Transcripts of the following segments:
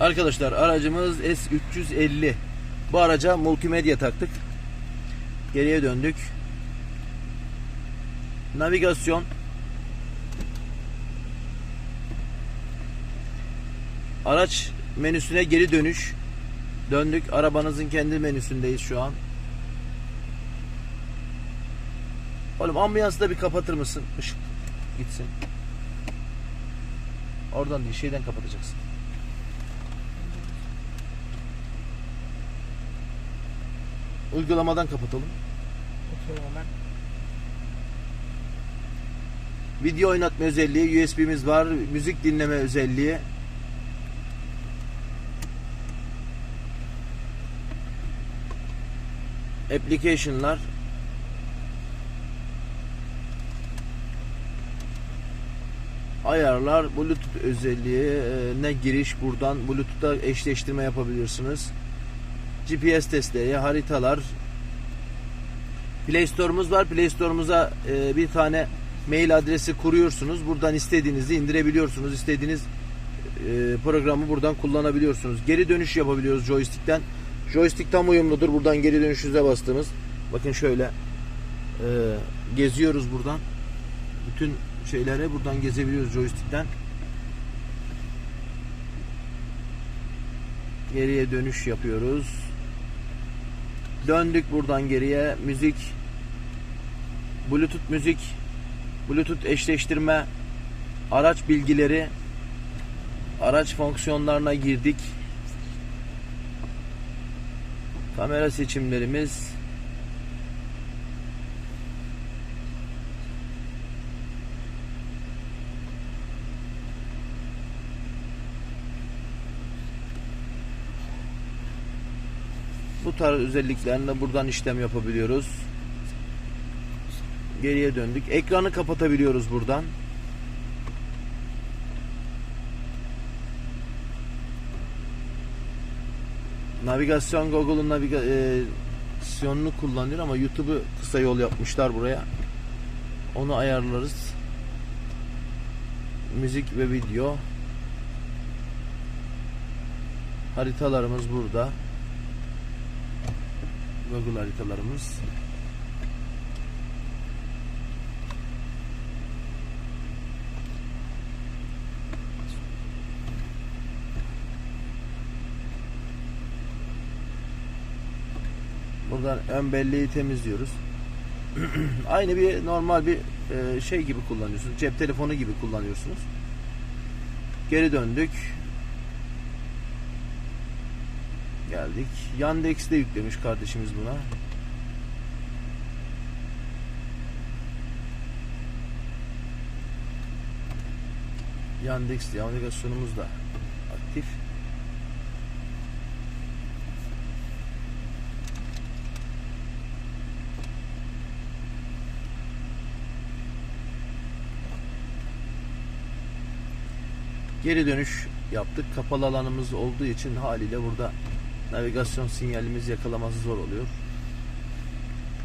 Arkadaşlar aracımız S350. Bu araca multimedya taktık. Geriye döndük. Navigasyon. Araç menüsüne geri dönüş. Döndük. Arabanızın kendi menüsündeyiz şu an. Oğlum ambiyansı da bir kapatır mısın? Işık gitsin. Oradan değil şeyden kapatacaksın. Uygulamadan kapatalım. Hemen. Video oynatma özelliği, USB'miz var, müzik dinleme özelliği. Application'lar. Ayarlar, Bluetooth özelliği, e, ne giriş buradan Bluetooth'ta eşleştirme yapabilirsiniz. GPS desteği, haritalar, Play Store'umuz var. Play Store'umuza e, bir tane mail adresi kuruyorsunuz. Buradan istediğinizi indirebiliyorsunuz. İstediğiniz e, programı buradan kullanabiliyorsunuz. Geri dönüş yapabiliyoruz joystick'ten. Joystick tam uyumludur. Buradan geri dönüşüze bastığımız. Bakın şöyle e, geziyoruz buradan. Bütün şeyleri buradan gezebiliyoruz joystick'ten. Geriye dönüş yapıyoruz. Döndük buradan geriye. Müzik. Bluetooth müzik. Bluetooth eşleştirme. Araç bilgileri. Araç fonksiyonlarına girdik. Kamera seçimlerimiz. Bu tarz özelliklerle buradan işlem yapabiliyoruz. Geriye döndük. Ekranı kapatabiliyoruz buradan. Navigasyon Google'un navigasyonunu kullanıyor ama YouTube'u kısa yol yapmışlar buraya. Onu ayarlarız. Müzik ve video. Haritalarımız burada. Google haritalarımız. Buradan ön belleği temizliyoruz. Aynı bir normal bir e, şey gibi kullanıyorsunuz. Cep telefonu gibi kullanıyorsunuz. Geri döndük. Geldik. Yandex'te yüklemiş kardeşimiz buna. Yandex navigasyonumuz da aktif. Geri dönüş yaptık. Kapalı alanımız olduğu için haliyle burada navigasyon sinyalimiz yakalaması zor oluyor.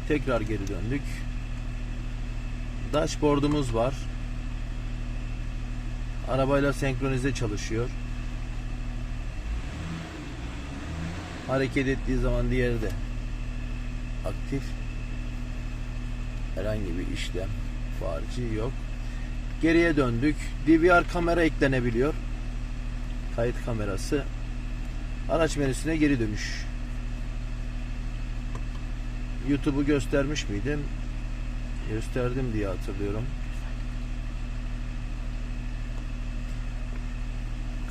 Tekrar geri döndük. Dashboard'umuz var. Arabayla senkronize çalışıyor. Hareket ettiği zaman diğeri de aktif. Herhangi bir işlem farici yok. Geriye döndük. DVR kamera eklenebiliyor. Kayıt kamerası. Araç menüsüne geri dönüş. YouTube'u göstermiş miydim? Gösterdim diye hatırlıyorum.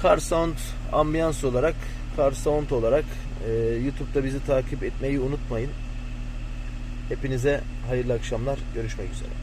Car Sound ambiyans olarak, Car Sound olarak e, YouTube'da bizi takip etmeyi unutmayın. Hepinize hayırlı akşamlar. Görüşmek üzere.